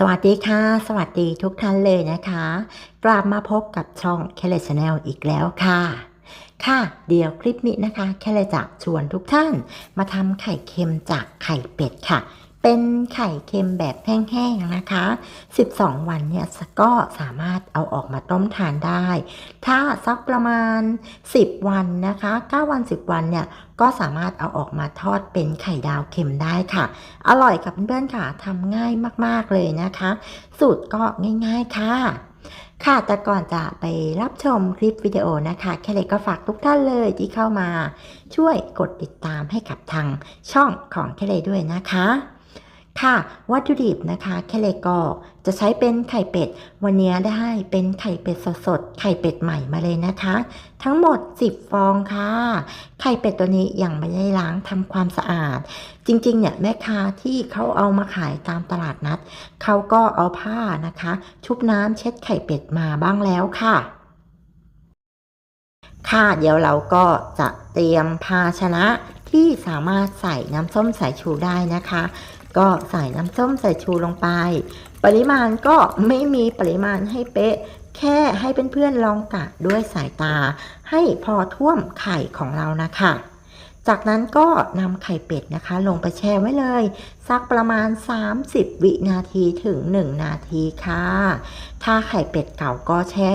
สวัสดีค่ะ สวัสดีทุกท่านเลยนะคะ กลับมาพบกับช่องแคลชแนลอีกแล้วค่ะ ค่ะเดี๋ยวคลิปนี้นะคะ แคลจะชวนทุกท่านมาทำไข่เค็มจากไข่เป็ดค่ะ เป็นไข่เค็มแบบแห้งๆนะคะ 12 วันเนี่ยก็สามารถเอาออกมาต้มทานได้ ถ้าสักประมาณ 10 วันนะคะ 9 วัน 10 วันเนี่ยก็สามารถเอาออกมาทอดเป็นไข่ดาวเค็มได้ค่ะ อร่อยกับเพื่อนๆค่ะทำง่ายมากๆเลยนะคะ สูตรก็ง่าย ๆค่ะค่ะ แต่ก่อนจะไปรับชมคลิปวิดีโอนะคะ แค่เลยก็ฝากทุกท่านเลยที่เข้ามา ช่วยกดติดตามให้กับทางช่องของแค่เลยด้วยนะคะ ค่ะ วัตถุดิบนะคะแคเลยก็จะใช้เป็นไข่เป็ด วันนี้ได้เป็นไข่เป็ดสดๆ ไข่เป็ดใหม่มาเลยนะคะ ทั้งหมด 10 ฟองค่ะ ไข่เป็ดตัวนี้ยังไม่ได้ล้างทำความสะอาด จริงๆเนี่ยแม่ค้าที่เขาเอามาขายตามตลาดนัด เขาก็เอาผ้านะคะ ชุบน้ำเช็ดไข่เป็ดมาบ้างแล้วค่ะค่ะเดี๋ยวเราก็จะเตรียมภาชนะที่สามารถใส่น้ำส้มสายชูได้นะคะ ก็ใส่น้ำส้มใสายชูลงไป ปริมาณก็ไม่มีปริมาณให้เป๊ะ แค่ให้เพื่อนๆลองกะด้วยสายตา ให้พอท่วมไข่ของเรานะคะ จากนั้นก็นำไข่เป็ดนะคะ ลงไปแช่ไว้เลย สักประมาณ 30 วินาทีถึง 1 นาทีค่ะ ถ้าไข่เป็ดเก่าก็แช่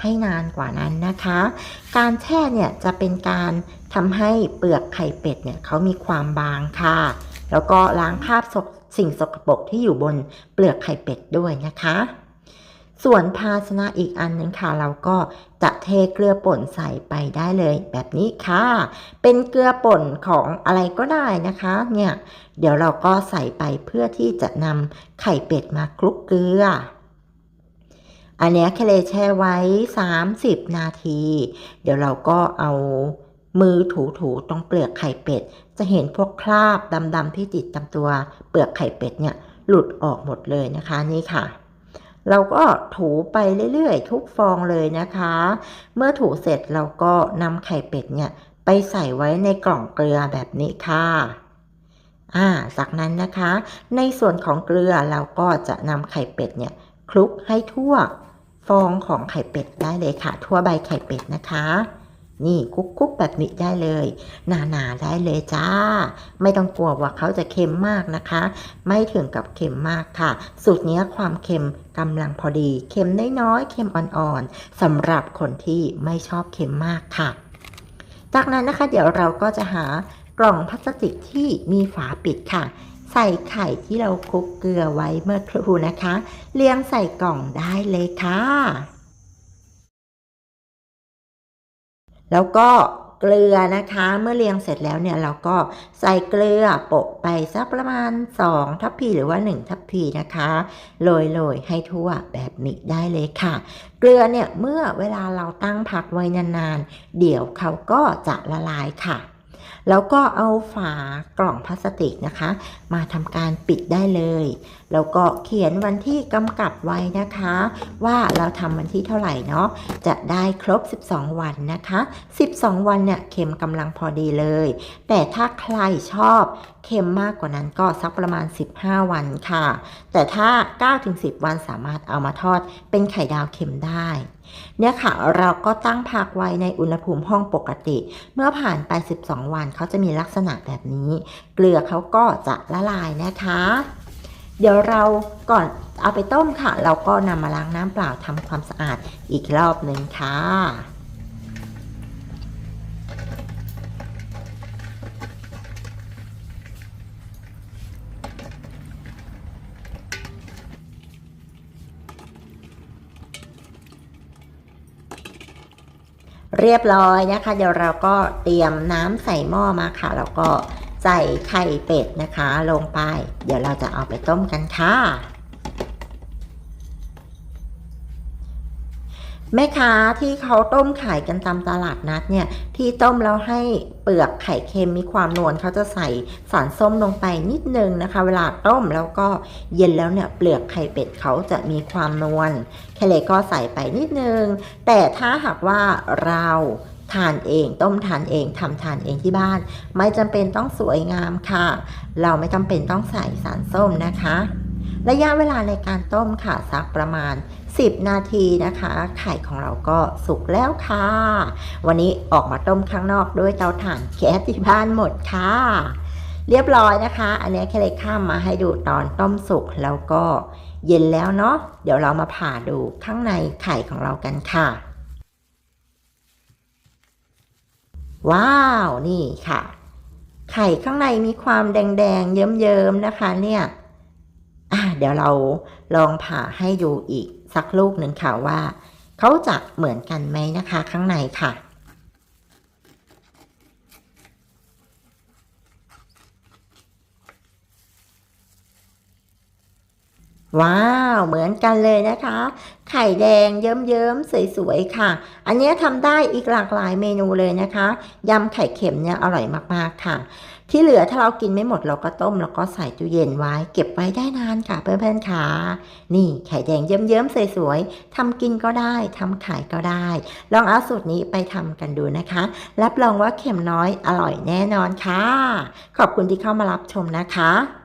ให้นานกว่านั้นนะคะ การแช่เนี่ยจะเป็นการทำให้เปลือกไข่เป็ดเนี่ยเขามีความบางค่ะ แล้วก็ล้างคราบสกสิ่งสกปรกที่อยู่บนเปลือกไข่เป็ดด้วยนะคะ ส่วนภาชนะอีกอันหนึงค่ะ เราก็จะเทเกลือป่นใส่ไปได้เลยแบบนี้ค่ะ เป็นเกลือป่นของอะไรก็ได้นะคะ เนี่ย เดี๋ยวเราก็ใส่ไปเพื่อที่จะนำไข่เป็ดมาคลุกเกลืออันนี้แคเลแช่ไว้ 30 นาที เดี๋ยวเราก็เอามือถูๆตรงเปลือกไข่เป็ด จะเห็นพวกคราบดำๆที่ติดตามตัวเปลือกไข่เป็ดเนี่ยหลุดออกหมดเลยนะคะนี่ค่ะ เราก็ถูไปเรื่อยๆ ทุกฟองเลยนะคะ เมื่อถูเสร็จเราก็นำไข่เป็ดเนี่ยไปใส่ไว้ในกล่องเกลือแบบนี้ค่ะอ่าจากนั้นนะคะ ในส่วนของเกลือเราก็จะนำไข่เป็ดเนี่ยคลุกให้ทั่วฟองของไข่เป็ดได้เลยค่ะ ทั่วใบไข่เป็ดนะคะ นี่คุกคุกๆแบบนี้ได้เลย หนาๆได้เลยจ้า ไม่ต้องกลัวว่าเขาจะเค็มมากนะคะ ไม่ถึงกับเค็มมากค่ะ สูตรนี้ความเค็มกำลังพอดี เค็มน้อยๆเค็มอ่อนๆสำหรับคนที่ไม่ชอบเค็มมากค่ะ จากนั้นนะคะ เดี๋ยวเราก็จะหากล่องพลาสติกที่มีฝาปิดค่ะ ใส่ไข่ที่เราคลุกเกลือไว้เมื่อครู่นะคะเรียงใส่กล่องได้เลยค่ะ แล้วก็เกลือนะคะ เมื่อเรียงเสร็จแล้วเนี่ยเราก็ใส่เกลือโปะไปสักประมาณ 2 ทัพพีหรือว่า 1 ทัพพีนะคะโรยๆให้ทั่วแบบนี้ได้เลยค่ะ เกลือเนี่ยเมื่อเวลาเราตั้งพักไว้นานๆ เดี๋ยวเขาก็จะละลายค่ะ แล้วก็เอาฝากล่องพลาสติกนะคะ มาทำการปิดได้เลย แล้วก็เขียนวันที่กำกับไว้นะคะ ว่าเราทำวันที่เท่าไหร่เนาะจะได้ครบ 12 วันนะคะ 12 วันเนี่ยเค็มกำลังพอดีเลย แต่ถ้าใครชอบเค็มมากกว่านั้นก็สักประมาณ 15 วันค่ะ แต่ถ้า 9-10 วันสามารถเอามาทอดเป็นไข่ดาวเค็มได้ เนี่ยค่ะเราก็ตั้งพักไว้ในอุณหภูมิห้องปกติ เมื่อผ่านไป 12 วันเขาจะมีลักษณะแบบนี้ เกลือเขาก็จะละลายนะคะ เดี๋ยวเราก่อนเอาไปต้มค่ะ เราก็นำมาล้างน้ำเปล่าทำความสะอาดอีกรอบหนึ่งค่ะ เรียบร้อยนะคะ เดี๋ยวเราก็เตรียมน้ำใส่หม้อมาค่ะ แล้วก็ใส่ไข่เป็ดนะคะ ลงไป เดี๋ยวเราจะเอาไปต้มกันค่ะ แม่ค้าที่เขาต้มขายกันตามตลาดนัดเนี่ยที่ต้มแล้วให้เปลือกไข่เค็มมีความนวลเขาจะใส่สารส้มลงไปนิดนึงนะคะ เวลาต้มแล้วก็เย็นแล้วเนี่ยเปลือกไข่เป็ดเขาจะมีความนวลแค่เลก็ใส่ไปนิดนึง แต่ถ้าหากว่าเราทานเองต้มทานเองทำทานเองที่บ้าน ไม่จำเป็นต้องสวยงามค่ะ เราไม่จำเป็นต้องใส่สารส้มนะคะ ระยะเวลาในการต้มค่ะสักประมาณ 10 นาทีนะคะ ไข่ของเราก็สุกแล้วค่ะ วันนี้ออกมาต้มข้างนอกด้วยเตาถ่านแก๊สที่บ้านหมดค่ะ เรียบร้อยนะคะ อันนี้แค่เลยข้ามมาให้ดูตอนต้มสุกแล้วก็เย็นแล้วเนาะเดี๋ยวเรามาผ่าดูข้างในไข่ของเรากันค่ะ ว้าว นี่ค่ะ ไข่ข้างในมีความแดงๆเยิ้มๆนะคะเนี่ยเดี๋ยวเราลองผ่าให้ดูอีก สักลูกหนึ่งค่ะว่า เขาจะเหมือนกันไหมนะคะ ข้างในค่ะ ว้าว เหมือนกันเลยนะคะ ไข่แดงเยิ้มๆสวยๆค่ะ อันนี้ทำได้อีกหลากหลายเมนูเลยนะคะยำไข่เค็มเนี่ยอร่อยมากๆค่ะ ที่เหลือถ้าเรากินไม่หมดเราก็ต้มแล้วก็ใส่ตู้เย็นไว้ เก็บไว้ได้นานค่ะเพื่อนๆค่ะนี่ไข่แดงเยิ้มๆสวยๆทำกินก็ได้ทำขายก็ได้ ลองเอาสูตรนี้ไปทำกันดูนะคะ รับรองว่าเค็มน้อยอร่อยแน่นอนค่ะ ขอบคุณที่เข้ามารับชมนะคะ